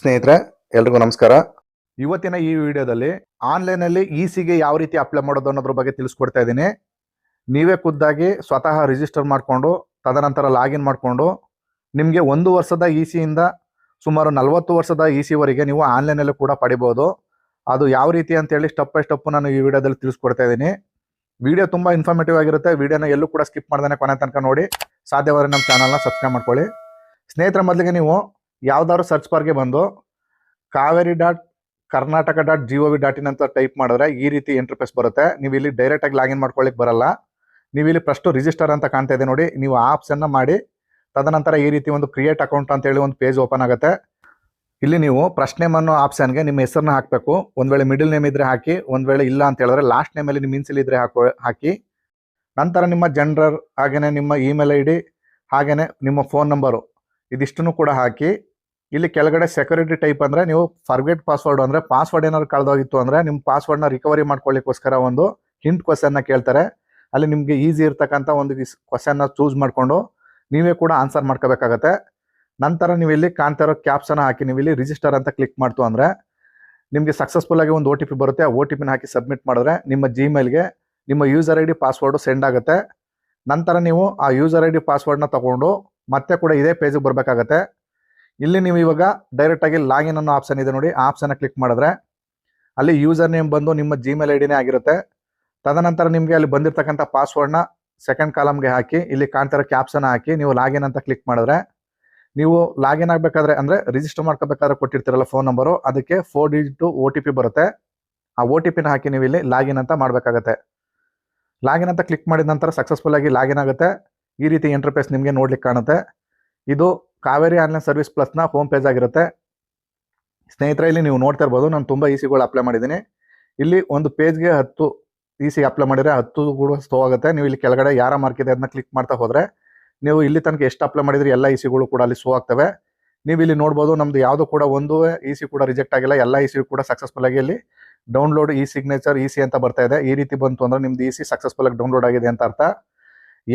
ಸ್ನೇಹಿತರೆ, ಎಲ್ರಿಗೂ ನಮಸ್ಕಾರ. ಇವತ್ತಿನ ಈ ವಿಡಿಯೋದಲ್ಲಿ ಆನ್ಲೈನಲ್ಲಿ ಇ ಸಿಗೆ ಯಾವ ರೀತಿ ಅಪ್ಲೈ ಮಾಡೋದು ಅನ್ನೋದ್ರ ಬಗ್ಗೆ ತಿಳಿಸ್ಕೊಡ್ತಾ ಇದ್ದೀನಿ. ನೀವೇ ಖುದ್ದಾಗಿ ಸ್ವತಃ ರಿಜಿಸ್ಟರ್ ಮಾಡಿಕೊಂಡು, ತದನಂತರ ಲಾಗಿನ್ ಮಾಡಿಕೊಂಡು, ನಿಮಗೆ ಒಂದು ವರ್ಷದ ಇ ಸಿಯಿಂದ ಸುಮಾರು ನಲವತ್ತು ವರ್ಷದ ಇ ಸಿವರೆಗೆ ನೀವು ಆನ್ಲೈನಲ್ಲೂ ಕೂಡ ಪಡಿಬೋದು. ಅದು ಯಾವ ರೀತಿ ಅಂತೇಳಿ ಸ್ಟೆಪ್ ಬೈ ಸ್ಟೆಪ್ ನಾನು ಈ ವಿಡಿಯೋದಲ್ಲಿ ತಿಳಿಸ್ಕೊಡ್ತಾ ಇದ್ದೀನಿ. ವಿಡಿಯೋ ತುಂಬ ಇನ್ಫಾರ್ಮೇಟಿವ್ ಆಗಿರುತ್ತೆ. ವಿಡಿಯೋನ ಎಲ್ಲೂ ಕೂಡ ಸ್ಕಿಪ್ ಮಾಡ್ದೇ ಕೊನೆ ತನಕ ನೋಡಿ. ಸಾಧ್ಯವಾದರೆ ನಮ್ಮ ಚಾನಲ್ನ ಸಬ್ಸ್ಕ್ರೈಬ್ ಮಾಡ್ಕೊಳ್ಳಿ. ಸ್ನೇಹಿತರ, ಮೊದಲಿಗೆ ನೀವು ಯಾವ್ದಾದ್ರು ಸರ್ಚ್ ಬಾರ್ಗೆ ಬಂದು Kaveri dot Karnataka dot G O V dot in ಅಂತ ಟೈಪ್ ಮಾಡಿದ್ರೆ ಈ ರೀತಿ ಇಂಟರ್ಫೇಸ್ ಬರುತ್ತೆ. ನೀವು ಇಲ್ಲಿ ಡೈರೆಕ್ಟ್ ಆಗಿ ಲಾಗಿನ್ ಮಾಡ್ಕೊಳ್ಳಿಕ್ಕೆ ಬರಲ್ಲ. ನೀವು ಇಲ್ಲಿ ಫಸ್ಟ್ ರಿಜಿಸ್ಟರ್ ಅಂತ ಕಾಣ್ತಾ ಇದೆ ನೋಡಿ. ನೀವು ಆ ಮಾಡಿ ತದನಂತರ ಈ ರೀತಿ ಒಂದು ಕ್ರಿಯೇಟ್ ಅಕೌಂಟ್ ಅಂತ ಹೇಳಿ ಒಂದು ಪೇಜ್ ಓಪನ್ ಆಗುತ್ತೆ. ಇಲ್ಲಿ ನೀವು ಪ್ರಶ್ನೆ ಅನ್ನೋ ಆಪ್ಷನ್ಗೆ ನಿಮ್ಮ ಹೆಸರನ್ನ ಹಾಕಬೇಕು. ಒಂದು ವೇಳೆ ಮಿಡಲ್ ನೇಮ್ ಇದ್ರೆ ಹಾಕಿ, ಒಂದು ವೇಳೆ ಇಲ್ಲ ಅಂತ ಹೇಳಿದ್ರೆ ಲಾಸ್ಟ್ ನೇಮಲ್ಲಿ ನಿಮ್ಮ ಇನ್ಸಿಲ್ ಇದ್ರೆ ಹಾಕೋ, ಹಾಕಿ. ನಂತರ ನಿಮ್ಮ ಜನರ ಹಾಗೇನೆ ನಿಮ್ಮ ಇಮೇಲ್ ಐ ಡಿ ಹಾಗೇನೆ ನಿಮ್ಮ ಫೋನ್ ನಂಬರು ಇದಿಷ್ಟನ್ನು ಕೂಡ ಹಾಕಿ. ಇಲ್ಲಿ ಕೆಳಗಡೆ ಸೆಕ್ಯೂರಿಟಿ ಟೈಪ್ ಅಂದ್ರೆ ನೀವು ಫರ್ಗೆಟ್ ಪಾಸ್ವರ್ಡ್ ಅಂದ್ರೆ ಪಾಸ್ವರ್ಡ್ ಏನಾದ್ರು ಕಳೆದೋಗಿತ್ತು ಅಂದ್ರೆ ನಿಮ್ಮ ಪಾಸ್ವರ್ಡ್ನ ರಿಕವರಿ ಮಾಡ್ಕೊಳ್ಳಿಕ್ಕೋಸ್ಕರ ಒಂದು ಹಿಂಟ್ ಕ್ವಶನ್ನ ಕೇಳ್ತಾರೆ. ಅಲ್ಲಿ ನಿಮಗೆ ಈಸಿ ಇರ್ತಕ್ಕಂಥ ಒಂದು ಕ್ವಶನ್ನ ಚೂಸ್ ಮಾಡಿಕೊಂಡು ನೀವೇ ಕೂಡ ಆನ್ಸರ್ ಮಾಡ್ಕೋಬೇಕಾಗತ್ತೆ. ನಂತರ ನೀವು ಇಲ್ಲಿ ಕಾಣ್ತಾ ಇರೋ ಕ್ಯಾಪ್ಸನ್ನ ಹಾಕಿ ನೀವು ಇಲ್ಲಿ ರಿಜಿಸ್ಟರ್ ಅಂತ ಕ್ಲಿಕ್ ಮಾಡ್ತು ಅಂದ್ರೆ ನಿಮಗೆ ಸಕ್ಸಸ್ಫುಲ್ ಆಗಿ ಒಂದು ಒ ಬರುತ್ತೆ. ಆ ಒ ಟಿ ಹಾಕಿ ಸಬ್ಮಿಟ್ ಮಾಡಿದ್ರೆ ನಿಮ್ಮ ಜಿಮೇಲ್ಗೆ ನಿಮ್ಮ user I D password send ಆಗುತ್ತೆ. ನಂತರ ನೀವು ಆ ಯೂಸರ್ ಐ ಡಿ ಪಾಸ್ವರ್ಡ್ನ ತಗೊಂಡು ಮತ್ತೆ ಕೂಡ ಇದೇ ಪೇಜಿಗೆ ಬರಬೇಕಾಗತ್ತೆ. ಇಲ್ಲಿ ನೀವು ಇವಾಗ ಡೈರೆಕ್ಟ್ ಆಗಿ ಲಾಗಿನ್ ಅನ್ನೋ ಆಪ್ಷನ್ ಇದೆ ನೋಡಿ. ಆಪ್ಷನ್ ಕ್ಲಿಕ್ ಮಾಡಿದ್ರೆ ಅಲ್ಲಿ ಯೂಸರ್ ನೇಮ್ ಬಂದು ನಿಮ್ಮ ಜಿಮೇಲ್ ಐ ಡಿನೇ ಆಗಿರುತ್ತೆ. ತದನಂತರ ನಿಮಗೆ ಅಲ್ಲಿ ಬಂದಿರತಕ್ಕಂಥ ಪಾಸ್ವರ್ಡ್ನ ಸೆಕೆಂಡ್ ಕಾಲಮ್ಗೆ ಹಾಕಿ, ಇಲ್ಲಿ ಕಾಣ್ತಿರೋ ಕ್ಯಾಪ್ಸನ್ನ ಹಾಕಿ, ನೀವು ಲಾಗಿನ್ ಅಂತ ಕ್ಲಿಕ್ ಮಾಡಿದ್ರೆ ನೀವು ಲಾಗಿನ್ ಆಗಬೇಕಾದ್ರೆ ಅಂದರೆ ರಿಜಿಸ್ಟರ್ ಮಾಡ್ಕೋಬೇಕಾದ್ರೆ ಕೊಟ್ಟಿರ್ತೀರಲ್ಲ ಫೋನ್ ನಂಬರು ಅದಕ್ಕೆ four digit O T P ಬರುತ್ತೆ. ಆ ಒ ಟಿ ಪಿನ ಹಾಕಿ ನೀವು ಇಲ್ಲಿ ಲಾಗಿನ್ ಅಂತ ಮಾಡಬೇಕಾಗತ್ತೆ. ಲಾಗಿನ್ ಅಂತ ಕ್ಲಿಕ್ ಮಾಡಿದ ನಂತರ ಸಕ್ಸಸ್ಫುಲ್ ಆಗಿ ಲಾಗಿನ್ ಆಗುತ್ತೆ. ಈ ರೀತಿ ಇಂಟರ್ಫೇಸ್ ನಿಮಗೆ ನೋಡ್ಲಿಕ್ಕೆ ಕಾಣುತ್ತೆ. ಇದು ಕಾವೇರಿ ಆನ್ಲೈನ್ ಸರ್ವಿಸ್ ಪ್ಲಸ್ನ ಹೋಮ್ ಪೇಜ್ ಆಗಿರುತ್ತೆ. ಸ್ನೇಹಿತರೆ, ಇಲ್ಲಿ ನೀವು ನೋಡ್ತಾ ಇರ್ಬೋದು, ನಾನು ತುಂಬ ಇ ಸಿಗಳು ಅಪ್ಲೈ ಮಾಡಿದ್ದೀನಿ. ಇಲ್ಲಿ ಒಂದು ಪೇಜ್ಗೆ ಹತ್ತು ಇ ಸಿ ಅಪ್ಲೈ ಮಾಡಿದರೆ ಹತ್ತು ಕೂಡ ಸ್ಟೋ ಆಗುತ್ತೆ. ನೀವು ಇಲ್ಲಿ ಕೆಳಗಡೆ ಯಾರ ಮಾರ್ಕ್ ಇದೆ ಅದನ್ನ ಕ್ಲಿಕ್ ಮಾಡ್ತಾ ಹೋದರೆ, ನೀವು ಇಲ್ಲಿ ತನಕ ಎಷ್ಟು ಅಪ್ಲೈ ಮಾಡಿದ್ರೆ, ಎಲ್ಲ ಇ ಸಿಗಳು ಕೂಡ ಅಲ್ಲಿ ಶೋ ಆಗ್ತವೆ. ನೀವು ಇಲ್ಲಿ ನೋಡ್ಬೋದು, ನಮ್ದು ಯಾವುದು ಕೂಡ ಒಂದು ಇ ಸಿ ಕೂಡ ರಿಜೆಕ್ಟ್ ಆಗಿಲ್ಲ, ಎಲ್ಲ ಇ ಸಿ ಕೂಡ ಸಕ್ಸಸ್ಫುಲ್ ಆಗಿ ಇಲ್ಲಿ download E signature E C ಅಂತ ಬರ್ತಾ ಇದೆ. ಈ ರೀತಿ ಬಂತು ಅಂದ್ರೆ ನಿಮ್ದು ಇ ಸಿ ಸಕ್ಸಸ್ಫುಲ್ ಆಗಿ ಡೌನ್ಲೋಡ್ ಆಗಿದೆ ಅಂತ ಅರ್ಥ.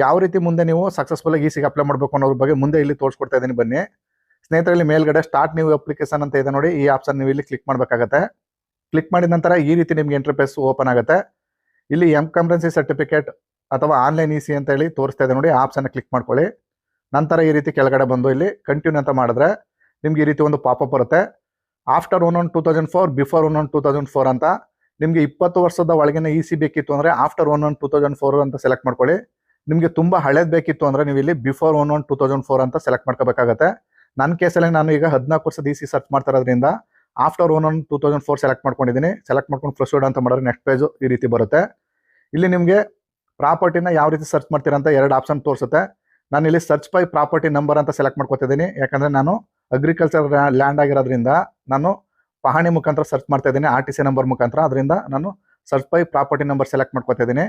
ಯಾವ ರೀತಿ ಮುಂದೆ ನೀವು ಸಕ್ಸಸ್ಫುಲ್ ಆಗಿ ಸಿಗೆ ಅಪ್ಲೈ ಮಾಡಬೇಕು ಅನ್ನೋದ್ರ ಬಗ್ಗೆ ಮುಂದೆ ಇಲ್ಲಿ ತೋರಿಸ್ಕೊಡ್ತಾ ಇದ್ದೀನಿ ಬನ್ನಿ. ಸ್ನೇಹಿತರಲ್ಲಿ ಮೇಲ್ಗಡೆ ಸ್ಟಾರ್ಟ್ ನೀವು ಅಪ್ಲಿಕೇಶನ್ ಅಂತ ಇದೆ ನೋಡಿ. ಈ ಆಪ್ಷನ್ ನೀವು ಇಲ್ಲಿ ಕ್ಲಿಕ್ ಮಾಡಬೇಕಾಗತ್ತೆ. ಕ್ಲಿಕ್ ಮಾಡಿದ ನಂತರ ಈ ರೀತಿ ನಿಮ್ಗೆ ಇಂಟರ್ಫೇಸ್ ಓಪನ್ ಆಗುತ್ತೆ. ಇಲ್ಲಿ ಎಂ ಕಂಪ್ರೆನ್ಸಿ ಸರ್ಟಿಫಿಕೇಟ್ ಅಥವಾ ಆನ್ಲೈನ್ ಇ ಸಿ ಅಂತ ಹೇಳಿ ತೋರಿಸ್ತಾ ಇದೆ ನೋಡಿ. ಆಪ್ಷನ್ ಕ್ಲಿಕ್ ಮಾಡ್ಕೊಳ್ಳಿ. ನಂತರ ಈ ರೀತಿ ಕೆಳಗಡೆ ಬಂದು ಇಲ್ಲಿ ಕಂಟಿನ್ಯೂ ಅಂತ ಮಾಡಿದ್ರೆ ನಿಮ್ಗೆ ಈ ರೀತಿ ಒಂದು ಪಾಪಪ್ ಬರುತ್ತೆ. After one one two thousand four before one one two thousand four ಅಂತ ನಿಮಗೆ ಇಪ್ಪತ್ತು ವರ್ಷದ ಒಳಗಿನ ಇ ಸಿ ಬೇಕಿತ್ತು ಅಂದರೆ after one one two thousand four ಅಂತ ಸೆಲೆಕ್ಟ್ ಮಾಡ್ಕೊಳ್ಳಿ. ನಿಮಗೆ ತುಂಬ ಹಳೇದು ಬೇಕಿತ್ತು ಅಂದರೆ ನೀವು ಇಲ್ಲಿ before one one two thousand four ಅಂತ ಸೆಲೆಕ್ಟ್ ಮಾಡ್ಕೋಬೇಕಾಗತ್ತೆ. ನನ್ನ ಕೇಸಲ್ಲಿ ನಾನು ಈಗ ಹದಿನಾಲ್ಕು ವರ್ಷದ ಸಿ ಸರ್ಚ್ ಮಾಡ್ತಾ ಇರೋದ್ರಿಂದ after one one two thousand four select ಮಾಡ್ಕೊಂಡಿದ್ದೀನಿ ಸೆಲೆಕ್ಟ್ ಮಾಡ್ಕೊಂಡು ಪ್ರೊಸೀಡ್ ಅಂತ ಮಾಡಿದ್ರೆ ನೆಕ್ಸ್ಟ್ ಪೇಜು ಈ ರೀತಿ ಬರುತ್ತೆ. ಇಲ್ಲಿ ನಿಮಗೆ ಪ್ರಾಪರ್ಟಿನ ಯಾವ ರೀತಿ ಸರ್ಚ್ ಮಾಡ್ತೀರಾ ಅಂತ ಎರಡು ಆಪ್ಷನ್ ತೋರಿಸುತ್ತೆ. ನಾನು ಇಲ್ಲಿ ಸರ್ಚ್ ಬೈ ಪ್ರಾಪರ್ಟಿ ನಂಬರ್ ಅಂತ ಸೆಲೆಕ್ಟ್ ಮಾಡ್ಕೊತಿದ್ದೀನಿ ಯಾಕಂದರೆ ನಾನು ಅಗ್ರಿಕಲ್ಚರ್ ಲ್ಯಾಂಡ್ ಆಗಿರೋದ್ರಿಂದ ನಾನು ಪಹಣಿ ಮುಖಾಂತರ ಸರ್ಚ್ ಮಾಡ್ತಾ ಇದ್ದೀನಿ ಆರ್ ಟಿ ಸಿ ನಂಬರ್ ಮುಖಾಂತರ. ಅದರಿಂದ ನಾನು search by property number select ಮಾಡ್ಕೊತಾ ಇದ್ದೀನಿ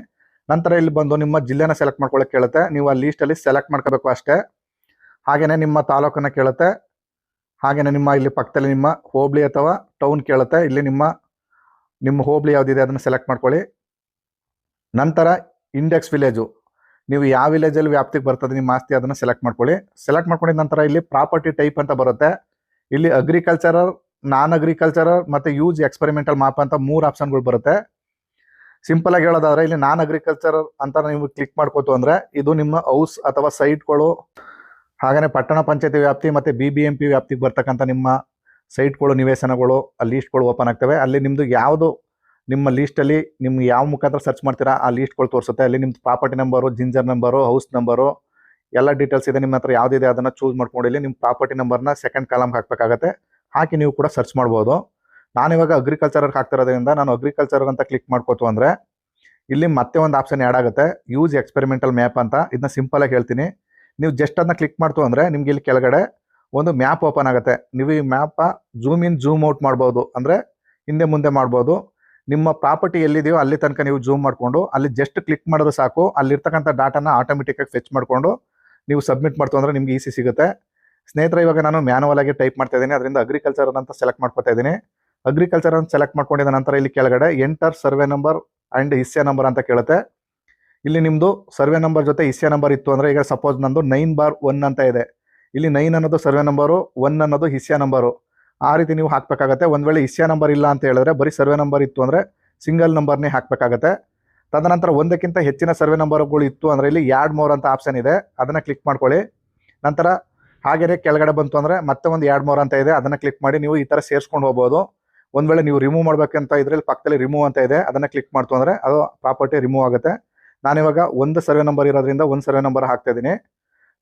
ನಂತರ ಇಲ್ಲಿ ಬಂದು ನಿಮ್ಮ ಜಿಲ್ಲೆನ ಸೆಲೆಕ್ಟ್ ಮಾಡ್ಕೊಳ್ಳೋಕೆ ಕೇಳುತ್ತೆ. ನೀವು ಆ ಲೀಸ್ಟಲ್ಲಿ ಸೆಲೆಕ್ಟ್ ಮಾಡ್ಕೋಬೇಕು ಅಷ್ಟೇ. ಹಾಗೆಯೇ ನಿಮ್ಮ ತಾಲೂಕನ್ನು ಕೇಳುತ್ತೆ. ಹಾಗೆಯೇ ನಿಮ್ಮ ಇಲ್ಲಿ ಪಕ್ಕದಲ್ಲಿ ನಿಮ್ಮ ಹೋಬಳಿ ಅಥವಾ ಟೌನ್ ಕೇಳುತ್ತೆ. ಇಲ್ಲಿ ನಿಮ್ಮ ನಿಮ್ಮ ಹೋಬಳಿ ಯಾವುದಿದೆ ಅದನ್ನು ಸೆಲೆಕ್ಟ್ ಮಾಡ್ಕೊಳ್ಳಿ. ನಂತರ ಇಂಡೆಕ್ಸ್ ವಿಲೇಜು ನೀವು ಯಾವ ವಿಲೇಜಲ್ಲಿ ವ್ಯಾಪ್ತಿಗೆ ಬರ್ತದೆ, ನಿಮ್ಮ ಆಸ್ತಿ ಅದನ್ನು ಸೆಲೆಕ್ಟ್ ಮಾಡ್ಕೊಳ್ಳಿ. ಸೆಲೆಕ್ಟ್ ಮಾಡ್ಕೊಂಡಿದ ನಂತರ ಇಲ್ಲಿ ಪ್ರಾಪರ್ಟಿ ಟೈಪ್ ಅಂತ ಬರುತ್ತೆ. ಇಲ್ಲಿ ಅಗ್ರಿಕಲ್ಚರಲ್ ನಾನ್ ಅಗ್ರಿಕಲ್ಚರಲ್ ಮತ್ತು ಯೂಸ್ ಎಕ್ಸ್ಪೆರಿಮೆಂಟಲ್ ಮಾಪ್ ಅಂತ ಮೂರು ಆಪ್ಷನ್ಗಳು ಬರುತ್ತೆ. ಸಿಂಪಲ್ ಆಗಿ ಹೇಳೋದಾದ್ರೆ, ಇಲ್ಲಿ ನಾನ್ ಅಗ್ರಿಕಲ್ಚರ್ ಅಂತ ನೀವು ಕ್ಲಿಕ್ ಮಾಡ್ಕೋತು ಅಂದ್ರೆ, ಇದು ನಿಮ್ಮ ಹೌಸ್ ಅಥವಾ ಸೈಟ್ಗಳು ಹಾಗೇನೆ ಪಟ್ಟಣ ಪಂಚಾಯತಿ ವ್ಯಾಪ್ತಿ ಮತ್ತೆ ಬಿ ಬಿ ಎಂ ಪಿ ವ್ಯಾಪ್ತಿಗೆ ಬರ್ತಕ್ಕಂಥ ನಿಮ್ಮ ಸೈಟ್ಗಳು ನಿವೇಶನಗಳು, ಆ ಲೀಸ್ಟ್ಗಳು ಓಪನ್ ಆಗ್ತವೆ. ಅಲ್ಲಿ ನಿಮ್ದು ಯಾವುದು, ನಿಮ್ಮ ಲೀಸ್ಟಲ್ಲಿ ನಿಮ್ಗೆ ಯಾವ ಮುಖಾಂತರ ಸರ್ಚ್ ಮಾಡ್ತೀರಾ, ಆ ಲೀಸ್ಟ್ಗಳು ತೋರಿಸುತ್ತೆ. ಅಲ್ಲಿ ನಿಮ್ದು ಪ್ರಾಪರ್ಟಿ ನಂಬರು ಜಿಂಜರ್ ನಂಬರು ಹೌಸ್ ನಂಬರು ಎಲ್ಲ ಡೀಟೇಲ್ಸ್ ಇದೆ. ನಿಮ್ಮ ಹತ್ರ ಯಾವ್ದಿದೆ ಅದನ್ನ ಚೂಸ್ ಮಾಡ್ಕೊಂಡು ಇಲ್ಲಿ ನಿಮ್ಮ ಪ್ರಾಪರ್ಟಿ ನಂಬರ್ನ ಸೆಕೆಂಡ್ ಕಾಲಮ್ಗೆ ಹಾಕಬೇಕಾಗತ್ತೆ. ಹಾಕಿ ನೀವು ಕೂಡ ಸರ್ಚ್ ಮಾಡ್ಬೋದು. ನಾನಿವಾಗ ಅಗ್ರಿಕಲ್ಚರ್ ಹಾಕ್ತಿರೋದ್ರಿಂದ ನಾನು ಅಗ್ರಿಕಲ್ಚರ್ ಅಂತ ಕ್ಲಿಕ್ ಮಾಡ್ಕೋತು ಅಂದರೆ ಇಲ್ಲಿ ಮತ್ತೆ ಒಂದು ಆಪ್ಷನ್ ಆ್ಯಡ್ ಆಗುತ್ತೆ. ಯೂಸ್ ಎಕ್ಸ್ಪೆರಿಮೆಂಟಲ್ ಮ್ಯಾಪ್ ಅಂತ. ಇದನ್ನ ಸಿಂಪಲ್ ಆಗಿ ಹೇಳ್ತೀನಿ. ನೀವು ಜಸ್ಟ್ ಅದನ್ನ ಕ್ಲಿಕ್ ಮಾಡ್ತು ಅಂದರೆ ನಿಮ್ಗೆ ಇಲ್ಲಿ ಕೆಳಗಡೆ ಒಂದು ಮ್ಯಾಪ್ ಓಪನ್ ಆಗುತ್ತೆ. ನೀವು ಈ ಮ್ಯಾಪ ಜೂಮ್ ಇನ್ ಜೂಮ್ ಔಟ್ ಮಾಡ್ಬೋದು. ಅಂದರೆ ಹಿಂದೆ ಮುಂದೆ ಮಾಡ್ಬೋದು. ನಿಮ್ಮ ಪ್ರಾಪರ್ಟಿ ಎಲ್ಲಿದೆಯೋ ಅಲ್ಲಿ ತನಕ ನೀವು ಜೂಮ್ ಮಾಡಿಕೊಂಡು ಅಲ್ಲಿ ಜಸ್ಟ್ ಕ್ಲಿಕ್ ಮಾಡಿದ್ರೆ ಸಾಕು. ಅಲ್ಲಿರ್ತಕ್ಕಂಥ ಡಾಟಾನ ಆಟೋಮೆಟಿಕ್ಕಾಗಿ ಫೆಚ್ ಮಾಡಿಕೊಂಡು ನೀವು ಸಬ್ಮಿಟ್ ಮಾಡ್ತು ಅಂದರೆ ನಿಮ್ಗೆ ಈಸಿ ಸಿಗುತ್ತೆ. ಸ್ನೇಹಿತರೆ, ಇವಾಗ ನಾನು ಮ್ಯಾನುವಲ್ ಆಗಿ ಟೈಪ್ ಮಾಡ್ತಾ ಇದ್ದೀನಿ. ಅದರಿಂದ ಅಗ್ರಿಕಲ್ಚರ್ ಅಂತ ಸೆಲೆಕ್ಟ್ ಮಾಡ್ಕೊತಾ ಇದ್ದೀನಿ. ಅಗ್ರಿಕಲ್ಚರ್ ಅಂತ ಸೆಲೆಕ್ಟ್ ಮಾಡ್ಕೊಂಡಿದ ನಂತರ ಇಲ್ಲಿ ಕೆಳಗಡೆ ಎಂಟರ್ ಸರ್ವೆ ನಂಬರ್ ಅಂಡ್ ಇಸ್ಯಾ ನಂಬರ್ ಅಂತ ಕೇಳುತ್ತೆ. ಇಲ್ಲಿ ನಿಮ್ಮದು ಸರ್ವೆ ನಂಬರ್ ಜೊತೆ ಇಸ್ಯಾ ನಂಬರ್ ಇತ್ತು ಅಂದರೆ ಈಗ ಸಪೋಸ್ ನಂದು ನೈನ್ ಬಾರ್ ಒನ್ ಅಂತ ಇದೆ. ಇಲ್ಲಿ ನೈನ್ ಅನ್ನೋದು ಸರ್ವೆ ನಂಬರು ಒನ್ ಅನ್ನೋದು ಇಸ್ಯಾ ನಂಬರು ಆ ರೀತಿ ನೀವು ಹಾಕಬೇಕಾಗತ್ತೆ. ಒಂದು ವೇಳೆ ಇಸ್ಯಾ ನಂಬರ್ ಇಲ್ಲ ಅಂತ ಹೇಳಿದ್ರೆ ಬರೀ ಸರ್ವೆ ನಂಬರ್ ಇತ್ತು ಅಂದರೆ ಸಿಂಗಲ್ ನಂಬರ್ನೇ ಹಾಕಬೇಕಾಗತ್ತೆ. ತದನಂತರ ಒಂದಕ್ಕಿಂತ ಹೆಚ್ಚಿನ ಸರ್ವೆ ನಂಬರ್ಗಳು ಇತ್ತು ಅಂದರೆ ಇಲ್ಲಿ ಎರಡ್ ಮೋರ್ ಅಂತ ಆಪ್ಷನ್ ಇದೆ. ಅದನ್ನು ಕ್ಲಿಕ್ ಮಾಡ್ಕೊಳ್ಳಿ. ನಂತರ ಹಾಗೆಯೇ ಕೆಳಗಡೆ ಬಂತು ಅಂದರೆ ಮತ್ತೆ ಒಂದು ಎರಡ್ ಮೋರ್ ಅಂತ ಇದೆ. ಅದನ್ನು ಕ್ಲಿಕ್ ಮಾಡಿ ನೀವು ಈ ಥರ ಸೇರಿಸ್ಕೊಂಡು ಹೋಗ್ಬೋದು. ಒಂದು ವೇಳೆ ನೀವು ರಿಮೂವ್ ಮಾಡ್ಬೇಕಂತ ಇದ್ರಲ್ಲಿ ಪಕ್ಕದಲ್ಲಿ ರಿಮೂವ್ ಅಂತ ಇದೆ, ಅದನ್ನ ಕ್ಲಿಕ್ ಮಾಡ್ತು ಅಂದ್ರೆ ಅದು ಪ್ರಾಪರ್ಟಿ ರಿಮೂವ್ ಆಗುತ್ತೆ. ನಾನಿವಾಗ ಒಂದು ಸರ್ವೆ ನಂಬರ್ ಇರೋದ್ರಿಂದ ಒಂದು ಸರ್ವೆ ನಂಬರ್ ಹಾಕ್ತಾ ಇದ್ದೀನಿ.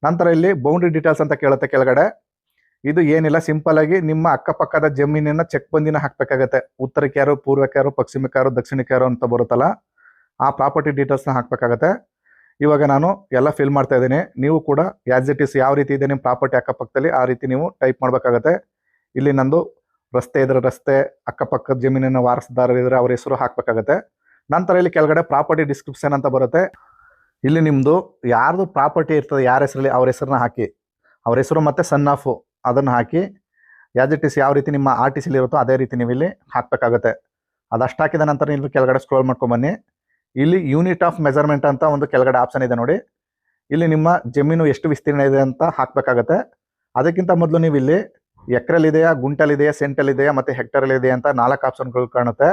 ನಂತರ ಇಲ್ಲಿ ಬೌಂಡ್ರಿ ಡೀಟೇಲ್ಸ್ ಅಂತ ಕೇಳುತ್ತೆ ಕೆಳಗಡೆ. ಇದು ಏನಿಲ್ಲ ಸಿಂಪಲ್ ಆಗಿ ನಿಮ್ಮ ಅಕ್ಕಪಕ್ಕದ ಜಮೀನಿನ ಚೆಕ್ ಬಂದಿನ ಹಾಕ್ಬೇಕಾಗತ್ತೆ. ಉತ್ತರಕ್ಕೆ ಯಾರು, ಪೂರ್ವಕ್ಕೆ ಯಾರು, ಪಶ್ಚಿಮಕ್ಕೆ ಯಾರು, ದಕ್ಷಿಣಕ್ಕೆ ಯಾರು ಅಂತ ಬರುತ್ತಲ್ಲ, ಆ ಪ್ರಾಪರ್ಟಿ ಡೀಟೇಲ್ಸ್ನ ಹಾಕ್ಬೇಕಾಗತ್ತೆ. ಇವಾಗ ನಾನು ಎಲ್ಲ ಫಿಲ್ ಮಾಡ್ತಾ ಇದ್ದೀನಿ. ನೀವು ಕೂಡ ಆಸ್ ಇಟ್ ಇಸ್ ಯಾವ ರೀತಿ ಇದೆ ನಿಮ್ಮ ಪ್ರಾಪರ್ಟಿ ಅಕ್ಕಪಕ್ಕದಲ್ಲಿ ಆ ರೀತಿ ನೀವು ಟೈಪ್ ಮಾಡಬೇಕಾಗತ್ತೆ. ಇಲ್ಲಿ ನಂದು ರಸ್ತೆ ಇದ್ರೆ ರಸ್ತೆ, ಅಕ್ಕಪಕ್ಕದ ಜಮೀನಿನ ವಾರಸುದಾರರು ಇದ್ರೆ ಅವ್ರ ಹೆಸರು ಹಾಕ್ಬೇಕಾಗತ್ತೆ. ನಂತರ ಇಲ್ಲಿ ಕೆಳಗಡೆ ಪ್ರಾಪರ್ಟಿ ಡಿಸ್ಕ್ರಿಪ್ಷನ್ ಅಂತ ಬರುತ್ತೆ. ಇಲ್ಲಿ ನಿಮ್ಮದು ಯಾರ್ದು ಪ್ರಾಪರ್ಟಿ ಇರ್ತದೆ, ಯಾರ ಹೆಸರಲ್ಲಿ ಅವ್ರ ಹೆಸರನ್ನ ಹಾಕಿ. ಅವ್ರ ಹೆಸರು ಮತ್ತು ಸನ್ ಆಫು ಅದನ್ನು ಹಾಕಿ. ಯಾಸ್ ಇಟ್ ಇಸ್ ಯಾವ ರೀತಿ ನಿಮ್ಮ ಆರ್ ಟಿ ಸಿಲಿ ಇರುತ್ತೋ ಅದೇ ರೀತಿ ನೀವು ಇಲ್ಲಿ ಹಾಕ್ಬೇಕಾಗತ್ತೆ ಅದಷ್ಟು ಹಾಕಿದ ನಂತರ ನೀವು ಕೆಳಗಡೆ ಸ್ಕ್ರೋಲ್ ಮಾಡ್ಕೊಂಬನ್ನಿ ಇಲ್ಲಿ ಯೂನಿಟ್ ಆಫ್ ಮೆಜರ್ಮೆಂಟ್ ಅಂತ ಒಂದು ಕೆಳಗಡೆ ಆಪ್ಷನ್ ಇದೆ ನೋಡಿ. ಇಲ್ಲಿ ನಿಮ್ಮ ಜಮೀನು ಎಷ್ಟು ವಿಸ್ತೀರ್ಣ ಇದೆ ಅಂತ ಹಾಕಬೇಕಾಗತ್ತೆ. ಅದಕ್ಕಿಂತ ಮೊದಲು ನೀವು ಇಲ್ಲಿ ಎಕರೆಲಿದೆಯಾ ಗುಂಟಲಿದೆಯಾ ಸೆಂಟಲ್ಲಿದೆಯಾ ಮತ್ತು ಹೆಕ್ಟರಲ್ಲಿದೆಯಾ ಅಂತ ನಾಲ್ಕು ಆಪ್ಷನ್ಗಳು ಕಾಣುತ್ತೆ.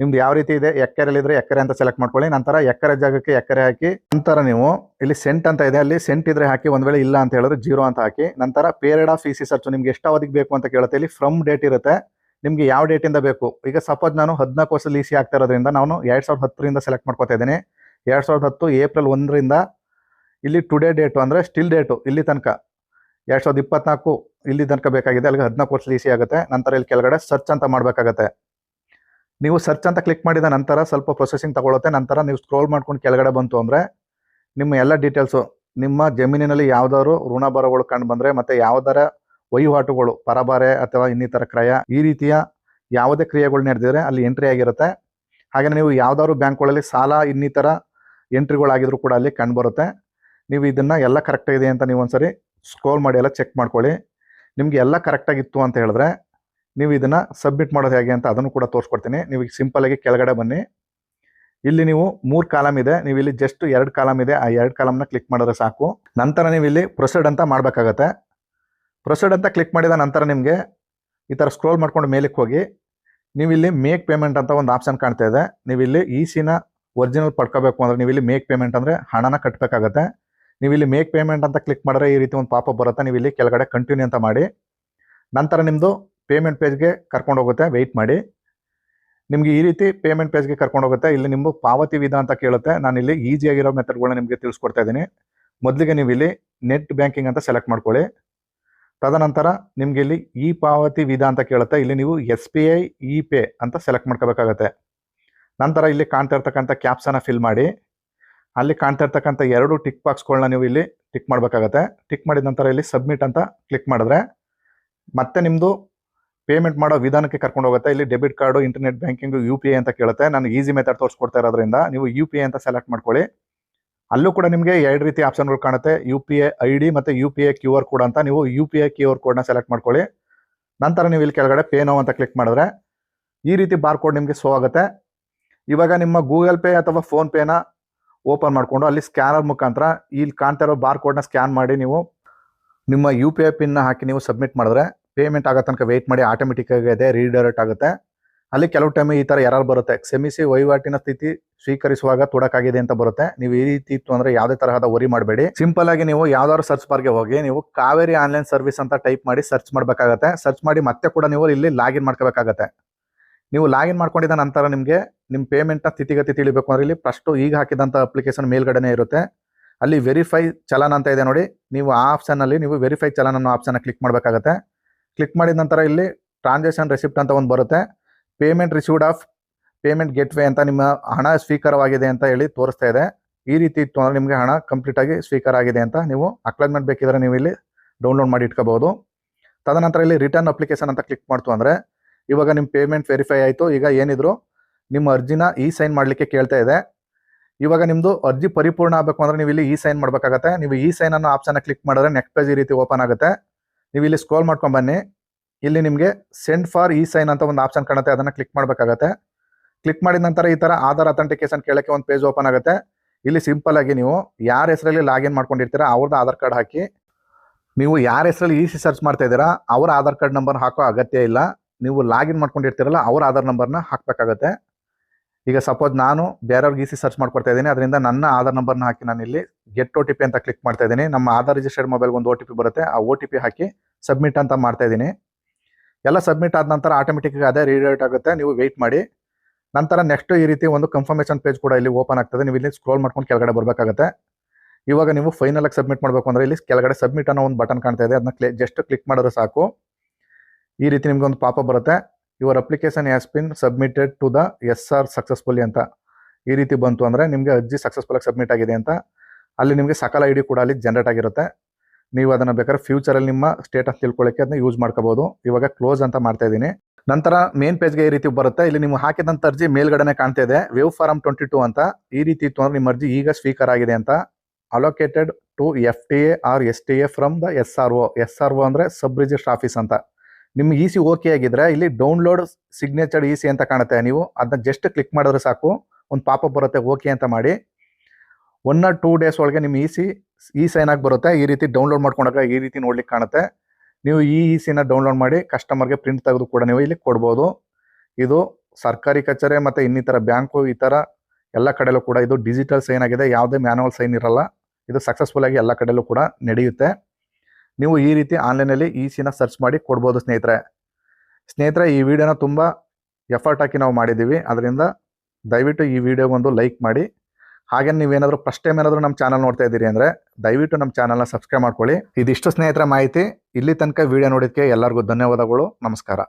ನಿಮ್ದು ಯಾವ ರೀತಿ ಇದೆ? ಎಕರೆಲಿದ್ರೆ ಎಕರೆ ಅಂತ ಸೆಲೆಕ್ಟ್ ಮಾಡ್ಕೊಳ್ಳಿ. ನಂತರ ಎಕರೆ ಜಾಗಕ್ಕೆ ಎಕರೆ ಹಾಕಿ, ನಂತರ ನೀವು ಇಲ್ಲಿ ಸೆಂಟ್ ಅಂತ ಇದೆ. ಅಲ್ಲಿ ಸೆಂಟ್ ಇದ್ರೆ ಹಾಕಿ ಒಂದ್ ವೇಳೆ ಇಲ್ಲ ಅಂತ ಹೇಳಿದ್ರೆ ಜೀರೋ ಅಂತ ಹಾಕಿ, ನಂತರ ಪೀರಿಯಡ್ ಆಫ್ ಇಸಿ ಸರ್ಚ್ ನಿಮ್ಗೆ ಎಷ್ಟು ಅವಧಿಗೆ ಬೇಕು ಅಂತ ಕೇಳುತ್ತೆ. ಇಲ್ಲಿ ಫ್ರಮ್ ಡೇಟ್ ಇರುತ್ತೆ. ನಿಮ್ಗೆ ಯಾವ ಡೇಟಿಂದ ಬೇಕು? ಈಗ ಸಪೋಸ್ ನಾನು ಹದಿನಾಲ್ಕು ವರ್ಷದಲ್ಲಿ ಇಸಿ ಆಗ್ತಾ ಇರೋದ್ರಿಂದ ನಾನು ಎರಡ್ ಸಾವಿರದ ಹತ್ತರಿಂದ ಸೆಲೆಕ್ಟ್ ಮಾಡ್ಕೊತಾ ಇದ್ದೀನಿ. ಎರಡ್ ಸಾವಿರದ ಹತ್ತು ಏಪ್ರಿಲ್ ಒಂದರಿಂದ ಇಲ್ಲಿ ಟುಡೇ ಡೇಟು ಅಂದ್ರೆ ಸ್ಟಿಲ್ ಡೇಟು ಇಲ್ಲಿ ತನಕ. ಎರಡ್ ಸಾವಿರದ ಇಪ್ಪತ್ನಾಲ್ಕು ಇಲ್ಲಿ ತನಕ ಬೇಕಾಗಿದೆ, ಅಲ್ಲಿಗೆ ಹದಿನಾಲ್ಕು ವರ್ಷದ ಈಸಿ ಆಗುತ್ತೆ. ನಂತರ ಇಲ್ಲಿ ಕೆಳಗಡೆ ಸರ್ಚ್ ಅಂತ ಮಾಡಬೇಕಾಗತ್ತೆ. ನೀವು ಸರ್ಚ್ ಅಂತ ಕ್ಲಿಕ್ ಮಾಡಿದ ನಂತರ ಸ್ವಲ್ಪ ಪ್ರೊಸೆಸಿಂಗ್ ತಗೊಳುತ್ತೆ. ನಂತರ ನೀವು ಸ್ಕ್ರೋಲ್ ಮಾಡ್ಕೊಂಡು ಕೆಳಗಡೆ ಬಂತು ಅಂದರೆ ನಿಮ್ಮ ಎಲ್ಲ ಡೀಟೇಲ್ಸು ನಿಮ್ಮ ಜಮೀನಿನಲ್ಲಿ ಯಾವ್ದಾದ್ರು ಋಣ ಬರಗಳು ಕಂಡು ಬಂದರೆ ಮತ್ತು ಯಾವ್ದಾರ ವಹಿವಾಟುಗಳು, ಪರಬಾರೆ ಅಥವಾ ಇನ್ನಿತರ ಕ್ರಯ, ಈ ರೀತಿಯ ಯಾವುದೇ ಕ್ರಿಯೆಗಳು ನಡೆದಿದ್ರೆ ಅಲ್ಲಿ ಎಂಟ್ರಿ ಆಗಿರುತ್ತೆ. ಹಾಗೆ ನೀವು ಯಾವ್ದಾದ್ರು ಬ್ಯಾಂಕ್ಗಳಲ್ಲಿ ಸಾಲ, ಇನ್ನಿತರ ಎಂಟ್ರಿಗಳಾಗಿದ್ರು ಕೂಡ ಅಲ್ಲಿ ಕಂಡು ಬರುತ್ತೆ. ನೀವು ಇದನ್ನು ಎಲ್ಲ ಕರೆಕ್ಟ್ ಇದೆ ಅಂತ ನೀವು ಒಂದ್ಸರಿ ಸ್ಕ್ರೋಲ್ ಮಾಡಿ ಎಲ್ಲ ಚೆಕ್ ಮಾಡ್ಕೊಳ್ಳಿ. ನಿಮಗೆ ಎಲ್ಲ ಕರೆಕ್ಟಾಗಿತ್ತು ಅಂತ ಹೇಳಿದ್ರೆ, ನೀವು ಇದನ್ನು ಸಬ್ಮಿಟ್ ಮಾಡೋದು ಹೇಗೆ ಅಂತ ಅದನ್ನು ಕೂಡ ತೋರಿಸ್ಕೊಡ್ತೀನಿ. ನೀವು ಈಗ ಸಿಂಪಲಾಗಿ ಕೆಳಗಡೆ ಬನ್ನಿ. ಇಲ್ಲಿ ನೀವು ಮೂರು ಕಾಲಮ್ ಇದೆ. ನೀವು ಇಲ್ಲಿ ಜಸ್ಟ್ ಎರಡು ಕಾಲಮ್ ಇದೆ. ಆ ಎರಡು ಕಾಲಮ್ನ ಕ್ಲಿಕ್ ಮಾಡಿದ್ರೆ ಸಾಕು. ನಂತರ ನೀವು ಇಲ್ಲಿ ಪ್ರೊಸೆಡ್ ಅಂತ ಮಾಡಬೇಕಾಗತ್ತೆ. ಪ್ರೊಸೆಡ್ ಅಂತ ಕ್ಲಿಕ್ ಮಾಡಿದ ನಂತರ ನಿಮಗೆ ಈ ಥರ ಸ್ಕ್ರೋಲ್ ಮಾಡ್ಕೊಂಡು ಮೇಲಕ್ಕೆ ಹೋಗಿ, ನೀವು ಇಲ್ಲಿ ಮೇಕ್ ಪೇಮೆಂಟ್ ಅಂತ ಒಂದು ಆಪ್ಷನ್ ಕಾಣ್ತಾ ಇದೆ. ನೀವು ಇಲ್ಲಿ ಈ ಸಿನ ಒರಿಜಿನಲ್ ಪಡ್ಕೋಬೇಕು ಅಂದರೆ ನೀವು ಇಲ್ಲಿ ಮೇಕ್ ಪೇಮೆಂಟ್ ಅಂದರೆ ಹಣನ ಕಟ್ಟಬೇಕಾಗತ್ತೆ ನೀವು ಇಲ್ಲಿ ಮೇಕ್ ಪೇಮೆಂಟ್ ಅಂತ ಕ್ಲಿಕ್ ಮಾಡಿದ್ರೆ ಈ ರೀತಿ ಒಂದು ಪಾಪ ಬರುತ್ತೆ. ನೀವು ಇಲ್ಲಿ ಕೆಳಗಡೆ ಕಂಟಿನ್ಯೂ ಅಂತ ಮಾಡಿ. ನಂತರ ನಿಮ್ಮದು ಪೇಮೆಂಟ್ ಪೇಜ್ಗೆ ಕರ್ಕೊಂಡು ಹೋಗುತ್ತೆ. ವೆಯ್ಟ್ ಮಾಡಿ. ನಿಮಗೆ ಈ ರೀತಿ ಪೇಮೆಂಟ್ ಪೇಜ್ಗೆ ಕರ್ಕೊಂಡು ಹೋಗುತ್ತೆ. ಇಲ್ಲಿ ನಿಮ್ಮ ಪಾವತಿ ವಿಧ ಅಂತ ಕೇಳುತ್ತೆ. ನಾನು ಇಲ್ಲಿ ಈಸಿಯಾಗಿರೋ ಮೆಥಡ್ಗಳನ್ನ ನಿಮಗೆ ತಿಳಿಸ್ಕೊಡ್ತಾ ಇದ್ದೀನಿ. ಮೊದಲಿಗೆ ನೀವು ಇಲ್ಲಿ ನೆಟ್ ಬ್ಯಾಂಕಿಂಗ್ ಅಂತ ಸೆಲೆಕ್ಟ್ ಮಾಡ್ಕೊಳ್ಳಿ. ತದನಂತರ ನಿಮಗೆ ಇಲ್ಲಿ ಇ ಪಾವತಿ ವಿಧ ಅಂತ ಕೇಳುತ್ತೆ. ಇಲ್ಲಿ ನೀವು S B I E pay ಅಂತ ಸೆಲೆಕ್ಟ್ ಮಾಡ್ಕೋಬೇಕಾಗತ್ತೆ. ನಂತರ ಇಲ್ಲಿ ಕಾಣ್ತಾ ಇರ್ತಕ್ಕಂಥ ಕ್ಯಾಪ್ಸನ್ನು ಫಿಲ್ ಮಾಡಿ. ಅಲ್ಲಿ ಕಾಣ್ತಾ ಇರ್ತಕ್ಕಂಥ ಎರಡು ಟಿಕ್ ಬಾಕ್ಸ್ಗಳನ್ನ ನೀವು ಇಲ್ಲಿ ಟಿಕ್ ಮಾಡಬೇಕಾಗತ್ತೆ. ಟಿಕ್ ಮಾಡಿದ ನಂತರ ಇಲ್ಲಿ ಸಬ್ಮಿಟ್ ಅಂತ ಕ್ಲಿಕ್ ಮಾಡಿದ್ರೆ ಮತ್ತೆ ನಿಮ್ಮದು ಪೇಮೆಂಟ್ ಮಾಡೋ ವಿಧಾನಕ್ಕೆ ಕರ್ಕೊಂಡು ಹೋಗುತ್ತೆ. ಇಲ್ಲಿ debit card internet banking U P I ಅಂತ ಕೇಳುತ್ತೆ. ನಾನು ಈಸಿ ಮೆಥಡ್ ತೋರಿಸ್ಕೊಡ್ತಾ ಇರೋದ್ರಿಂದ ನೀವು ಯು ಪಿ ಐ ಅಂತ ಸೆಲೆಕ್ಟ್ ಮಾಡ್ಕೊಳ್ಳಿ. ಅಲ್ಲೂ ಕೂಡ ನಿಮಗೆ ಎರಡು ರೀತಿ ಆಪ್ಷನ್ಗಳು ಕಾಣುತ್ತೆ. U P I I D ಮತ್ತು U P I Q R code ಅಂತ ನೀವು U P I Q R ಕೋಡ್ನ ಸೆಲೆಕ್ಟ್ ಮಾಡ್ಕೊಳ್ಳಿ. ನಂತರ ನೀವು ಇಲ್ಲಿ ಕೆಳಗಡೆ ಪೇ ನೋ ಅಂತ ಕ್ಲಿಕ್ ಮಾಡಿದ್ರೆ ಈ ರೀತಿ ಬಾರ್ ಕೋಡ್ ನಿಮಗೆ ಸೋ ಆಗುತ್ತೆ. ಇವಾಗ ನಿಮ್ಮ ಗೂಗಲ್ ಪೇ ಅಥವಾ ಫೋನ್ ಪೇನ ಓಪನ್ ಮಾಡಿಕೊಂಡು ಅಲ್ಲಿ ಸ್ಕ್ಯಾನರ್ ಮುಖಾಂತರ ಇಲ್ಲಿ ಕಾಣ್ತಾ ಇರೋ ಬಾರ್ ಕೋಡ್ನ ಸ್ಕ್ಯಾನ್ ಮಾಡಿ ನೀವು ನಿಮ್ಮ ಯು ಪಿ ಐ ಪಿನ್ನ ಹಾಕಿ ನೀವು ಸಬ್ಮಿಟ್ ಮಾಡಿದ್ರೆ ಪೇಮೆಂಟ್ ಆಗೋ ತನಕ ವೆಯ್ಟ್ ಮಾಡಿ ಆಟೋಮೆಟಿಕ್ ಆಗಿದೆ ರೀಡೈರೆಕ್ಟ್ ಆಗುತ್ತೆ. ಅಲ್ಲಿ ಕೆಲವು ಟೈಮ್ ಈ ತರ ಯಾರು ಬರುತ್ತೆ. ಕ್ಷಮಿಸಿ ವಹಿವಾಟಿನ ಸ್ಥಿತಿ ಸ್ವೀಕರಿಸುವಾಗ ತೊಡಕಾಗಿದೆ ಅಂತ ಬರುತ್ತೆ. ನೀವು ಈ ರೀತಿ ಇತ್ತು ಅಂದ್ರೆ ಯಾವುದೇ ತರಹದ ವರಿ ಮಾಡಬೇಡಿ. ಸಿಂಪಲ್ ಆಗಿ ನೀವು ಯಾವ್ದಾದ್ರು ಸರ್ಚ್ ಬಾರ್ಗೆ ಹೋಗಿ ನೀವು ಕಾವೇರಿ ಆನ್ಲೈನ್ ಸರ್ವಿಸ್ ಅಂತ ಟೈಪ್ ಮಾಡಿ ಸರ್ಚ್ ಮಾಡಬೇಕಾಗತ್ತೆ. ಸರ್ಚ್ ಮಾಡಿ ಮತ್ತೆ ಕೂಡ ನೀವು ಇಲ್ಲಿ ಲಾಗಿನ್ ಮಾಡ್ಕೋಬೇಕಾಗತ್ತೆ. ನೀವು ಲಾಗಿನ್ ಮಾಡ್ಕೊಂಡಿದ ನಂತರ ನಿಮಗೆ ನಿಮ್ಮ ಪೇಮೆಂಟ್ನ ಸ್ಥಿತಿಗತಿ ತಿಳಿಬೇಕು. ಅಂದ್ರೆ ಇಲ್ಲಿ ಫಸ್ಟು ಈಗ ಹಾಕಿದಂಥ ಅಪ್ಲಿಕೇಶನ್ ಮೇಲ್ಗಡೆನೇ ಇರುತ್ತೆ. ಅಲ್ಲಿ ವೆರಿಫೈ ಚಲನ್ ಅಂತ ಇದೆ ನೋಡಿ. ನೀವು ಆ ಆಪ್ಷನಲ್ಲಿ ನೀವು ವೆರಿಫೈ ಚಲನ್ ಅನ್ನೋ ಆಪ್ಷನ್ ಕ್ಲಿಕ್ ಮಾಡಬೇಕಾಗತ್ತೆ. ಕ್ಲಿಕ್ ಮಾಡಿದ ನಂತರ ಇಲ್ಲಿ ಟ್ರಾನ್ಸಾಕ್ಷನ್ ರೆಸಿಪ್ಟ್ ಅಂತ ಒಂದು ಬರುತ್ತೆ. Payment received of payment gateway ಅಂತ ನಿಮ್ಮ ಹಣ ಸ್ವೀಕಾರವಾಗಿದೆ ಅಂತ ಹೇಳಿ ತೋರಿಸ್ತಾ ಇದೆ. ಈ ರೀತಿ ಇತ್ತು ಅಂದರೆ ನಿಮಗೆ ಹಣ ಕಂಪ್ಲೀಟ್ ಆಗಿ ಸ್ವೀಕಾರ ಆಗಿದೆ ಅಂತ ನೀವು ಅಕ್ಲಾಜ್ಮೆಂಟ್ ಬೇಕಿದ್ರೆ ನೀವು ಇಲ್ಲಿ ಡೌನ್ಲೋಡ್ ಮಾಡಿ ಇಟ್ಕೋಬಹುದು. ತದನಂತರ ಇಲ್ಲಿ ರಿಟರ್ನ್ ಅಪ್ಲಿಕೇಶನ್ ಅಂತ ಕ್ಲಿಕ್ ಮಾಡ್ತು ಅಂದರೆ ಇವಾಗ ನಿಮ್ಮ ಪೇಮೆಂಟ್ ವೆರಿಫೈ ಆಯಿತು, ಈಗ ಏನಿದ್ರು ನಿಮ್ಮ ಅರ್ಜಿನ ಇ ಸೈನ್ ಮಾಡಲಿಕ್ಕೆ ಕೇಳ್ತಾ ಇದೆ. ಇವಾಗ ನಿಮ್ಮದು ಅರ್ಜಿ ಪರಿಪೂರ್ಣ ಆಗಬೇಕು ಅಂದರೆ ನೀವು ಇಲ್ಲಿ ಇ ಸೈನ್ ಮಾಡಬೇಕಾಗತ್ತೆ. ನೀವು ಇ ಸೈನ್ ಅನ್ನೋ ಆಪ್ಷನ್ನ ಕ್ಲಿಕ್ ಮಾಡಿದ್ರೆ ನೆಕ್ಸ್ಟ್ ಪೇಜ್ ಈ ರೀತಿ ಓಪನ್ ಆಗುತ್ತೆ. ನೀವು ಇಲ್ಲಿ ಸ್ಕ್ರೋಲ್ ಮಾಡ್ಕೊಂಡು ಬನ್ನಿ. ಇಲ್ಲಿ ನಿಮಗೆ ಸೆಂಡ್ ಫಾರ್ ಇ ಸೈನ್ ಅಂತ ಒಂದು ಆಪ್ಷನ್ ಕಾಣುತ್ತೆ, ಅದನ್ನು ಕ್ಲಿಕ್ ಮಾಡಬೇಕಾಗತ್ತೆ. ಕ್ಲಿಕ್ ಮಾಡಿದ ನಂತರ ಈ ಥರ ಆಧಾರ್ ಅಥೆಂಟಿಕೇಶನ್ ಕೇಳೋಕ್ಕೆ ಒಂದು ಪೇಜ್ ಓಪನ್ ಆಗುತ್ತೆ. ಇಲ್ಲಿ ಸಿಂಪಲ್ ಆಗಿ ನೀವು ಯಾರ ಹೆಸರಲ್ಲಿ ಲಾಗಿನ್ ಮಾಡ್ಕೊಂಡಿರ್ತೀರಾ ಅವ್ರದ್ದು ಆಧಾರ್ ಕಾರ್ಡ್ ಹಾಕಿ. ನೀವು ಯಾರ ಹೆಸರಲ್ಲಿ ಸಿ ಸರ್ಚ್ ಮಾಡ್ತಾ ಇದ್ದೀರಾ, ಅವರ ಆಧಾರ್ ಕಾರ್ಡ್ ನಂಬರ್ ಹಾಕೋ ಅಗತ್ಯ ಇಲ್ಲ. ನೀವು ಲಾಗಿನ್ ಮಾಡ್ಕೊಂಡಿರ್ತೀರಲ್ಲ ಅವ್ರ ಆಧಾರ್ ನಂಬರ್ನ ಹಾಕಬೇಕಾಗತ್ತೆ. ಈಗ ಸಪೋಸ್ ನಾನು ಬೇರೆಯವ್ರಿಗೆ ಈಸಿ ಸರ್ಚ್ ಮಾಡ್ಕೊಡ್ತಾ ಇದ್ದೀನಿ. ಅದರಿಂದ ನನ್ನ ಆಧಾರ್ ನಂಬರ್ನ ಹಾಕಿ ನಾನು ಇಲ್ಲಿ ಗೆಟ್ ಒ ಅಂತ ಕ್ಲಿಕ್ ಮಾಡ್ತಾ ಇದ್ದೀನಿ. ನಮ್ಮ ಆಧಾರ್ ರಿಜಿಸ್ಟರ್ಡ್ ಮೊಬೈಲ್ಗೆ ಒಂದು ಒ ಬರುತ್ತೆ. ಆ ಒ ಹಾಕಿ ಸಬ್ಮಿಟ್ ಅಂತ ಮಾಡ್ತಾ ಇದ್ದೀನಿ. ಎಲ್ಲ ಸಬ್ಮಿಟ್ ಆದ ನಂತರ ಆಟೋಮೆಟಿಕ್ ಅದೇ ರೀಡೈಟ್ ಆಗುತ್ತೆ. ನೀವು ವೆಯ್ಟ್ ಮಾಡಿ. ನಂತರ ನೆಕ್ಸ್ಟ್ ಈ ರೀತಿ ಒಂದು ಕನ್ಫರ್ಮೇಷನ್ ಪೇಜ್ ಕೂಡ ಇಲ್ಲಿ ಓಪನ್ ಆಗ್ತದೆ. ನೀವು ಇಲ್ಲಿ ಸ್ಕ್ರೋಲ್ ಮಾಡ್ಕೊಂಡು ಕೆಳಗಡೆ ಬರಬೇಕಾಗುತ್ತೆ. ಇವಾಗ ನೀವು ಫೈನಲ್ ಆಗಿ ಸಬ್ಮಿಟ್ ಮಾಡಬೇಕು ಅಂದ್ರೆ ಇಲ್ಲಿ ಕೆಳಗಡೆ ಸಬ್ಮಿಟ್ ಅನ್ನೋ ಒಂದು ಬಟನ್ ಕಾಣ್ತಾ ಇದೆ. ಅದನ್ನ ಕ್ಲೇ ಜಸ್ಟ್ ಕ್ಲಿಕ್ ಮಾಡಿದ್ರೆ ಸಾಕು. ಈ ರೀತಿ ನಿಮ್ಗೆ ಒಂದು ಪಾಪ ಬರುತ್ತೆ. Your application has been submitted to the S R successfully ಅಂತ. ಈ ರೀತಿ ಬಂತು ಅಂದ್ರೆ ನಿಮಗೆ ಅರ್ಜಿ ಸಕ್ಸಸ್ಫುಲ್ ಆಗಿ ಸಬ್ಮಿಟ್ ಆಗಿದೆ ಅಂತ. ಅಲ್ಲಿ ನಿಮಗೆ ಸಕಲ ಐ ಕೂಡ ಅಲ್ಲಿ ಜನರೇಟ್ ಆಗಿರುತ್ತೆ. ನೀವು ಅದನ್ನ ಬೇಕಾದ್ರೆ ಫ್ಯೂಚರಲ್ಲಿ ನಿಮ್ಮ ಸ್ಟೇಟಸ್ ತಿಳ್ಕೊಳ್ಳೋಕೆ ಅದನ್ನ ಯೂಸ್ ಮಾಡ್ಕೋಬೋದು. ಇವಾಗ ಕ್ಲೋಸ್ ಅಂತ ಮಾಡ್ತಾ ಇದ್ದೀನಿ. ನಂತರ ಮೇನ್ ಪೇಜ್ಗೆ ಈ ರೀತಿ ಬರುತ್ತೆ. ಇಲ್ಲಿ ನೀವು ಹಾಕಿದಂತ ಅರ್ಜಿ ಮೇಲ್ಗಡೆನೆ ಕಾಣ್ತಾ ಇದೆ. ವೇವ್ ಫಾರಂ ಟ್ವೆಂಟಿ ಟೂ ಅಂತ. ಈ ರೀತಿ ಇತ್ತು ಅಂದ್ರೆ ನಿಮ್ಮ ಅರ್ಜಿ ಈಗ ಸ್ವೀಕಾರ ಆಗಿದೆ ಅಂತ. Allocated to F T A R S T A from the S R O S R O ಅಂದ್ರೆ ಸಬ್ ರಿಜಿಸ್ಟರ್ ಆಫೀಸ್ ಅಂತ. ನಿಮ್ಗೆ ಇ ಸಿ ಓಕೆ ಆಗಿದ್ರೆ ಇಲ್ಲಿ ಡೌನ್ಲೋಡ್ ಸಿಗ್ನೇಚರ್ ಇ ಸಿ ಅಂತ ಕಾಣುತ್ತೆ ನೀವು. ಅದನ್ನ ಜಸ್ಟ್ ಕ್ಲಿಕ್ ಮಾಡಿದ್ರೆ ಸಾಕು. ಒಂದು ಪಾಪ ಬರುತ್ತೆ, ಓಕೆ ಅಂತ ಮಾಡಿ. ಒನ್ ಆರ್ ಟೂ ಡೇಸ್ ಒಳಗೆ ನಿಮ್ಮ ಇ ಸಿ ಇ ಸೈನ್ ಆಗಿ ಬರುತ್ತೆ. ಈ ರೀತಿ ಡೌನ್ಲೋಡ್ ಮಾಡ್ಕೊಂಡಾಗ ಈ ರೀತಿ ನೋಡ್ಲಿಕ್ಕೆ ಕಾಣುತ್ತೆ. ನೀವು ಈ ಇ ಸಿನ ಡೌನ್ಲೋಡ್ ಮಾಡಿ ಕಸ್ಟಮರ್ಗೆ ಪ್ರಿಂಟ್ ತೆಗೆದು ಕೂಡ ನೀವು ಇಲ್ಲಿ ಕೊಡ್ಬೋದು. ಇದು ಸರ್ಕಾರಿ ಕಚೇರಿ ಮತ್ತು ಇನ್ನಿತರ ಬ್ಯಾಂಕು, ಈ ಥರ ಎಲ್ಲ ಕಡೆಯಲ್ಲೂ ಕೂಡ ಇದು ಡಿಜಿಟಲ್ ಸೈನ್ ಆಗಿದೆ. ಯಾವುದೇ ಮ್ಯಾನುವಲ್ ಸೈನ್ ಇರಲ್ಲ. ಇದು ಸಕ್ಸಸ್ಫುಲ್ ಆಗಿ ಎಲ್ಲ ಕಡೆಯಲ್ಲೂ ಕೂಡ ನಡೆಯುತ್ತೆ. ನೀವು ಈ ರೀತಿ ಆನ್ಲೈನಲ್ಲಿ ಈ ಸಿನ ಸರ್ಚ್ ಮಾಡಿ ಕೊಡ್ಬೋದು ಸ್ನೇಹಿತರೆ. ಸ್ನೇಹಿತರೆ, ಈ ವಿಡಿಯೋನ ತುಂಬ ಎಫರ್ಟ್ ಹಾಕಿ ನಾವು ಮಾಡಿದ್ದೀವಿ. ಅದರಿಂದ ದಯವಿಟ್ಟು ಈ ವಿಡಿಯೋಗೊಂದು ಲೈಕ್ ಮಾಡಿ. ಹಾಗೆ ನೀವೇನಾದರೂ ಫಸ್ಟ್ ಟೈಮ್ ಏನಾದರೂ ನಮ್ಮ ಚಾನಲ್ ನೋಡ್ತಾ ಇದ್ದೀರಿ ಅಂದರೆ ದಯವಿಟ್ಟು ನಮ್ಮ ಚಾನಲ್ನ ಸಬ್ಸ್ಕ್ರೈಬ್ ಮಾಡ್ಕೊಳ್ಳಿ. ಇದಿಷ್ಟು ಸ್ನೇಹಿತರ ಮಾಹಿತಿ. ಇಲ್ಲಿ ತನಕ ವಿಡಿಯೋ ನೋಡಿದ್ದಕ್ಕೆ ಎಲ್ಲರಿಗೂ ಧನ್ಯವಾದಗಳು. ನಮಸ್ಕಾರ.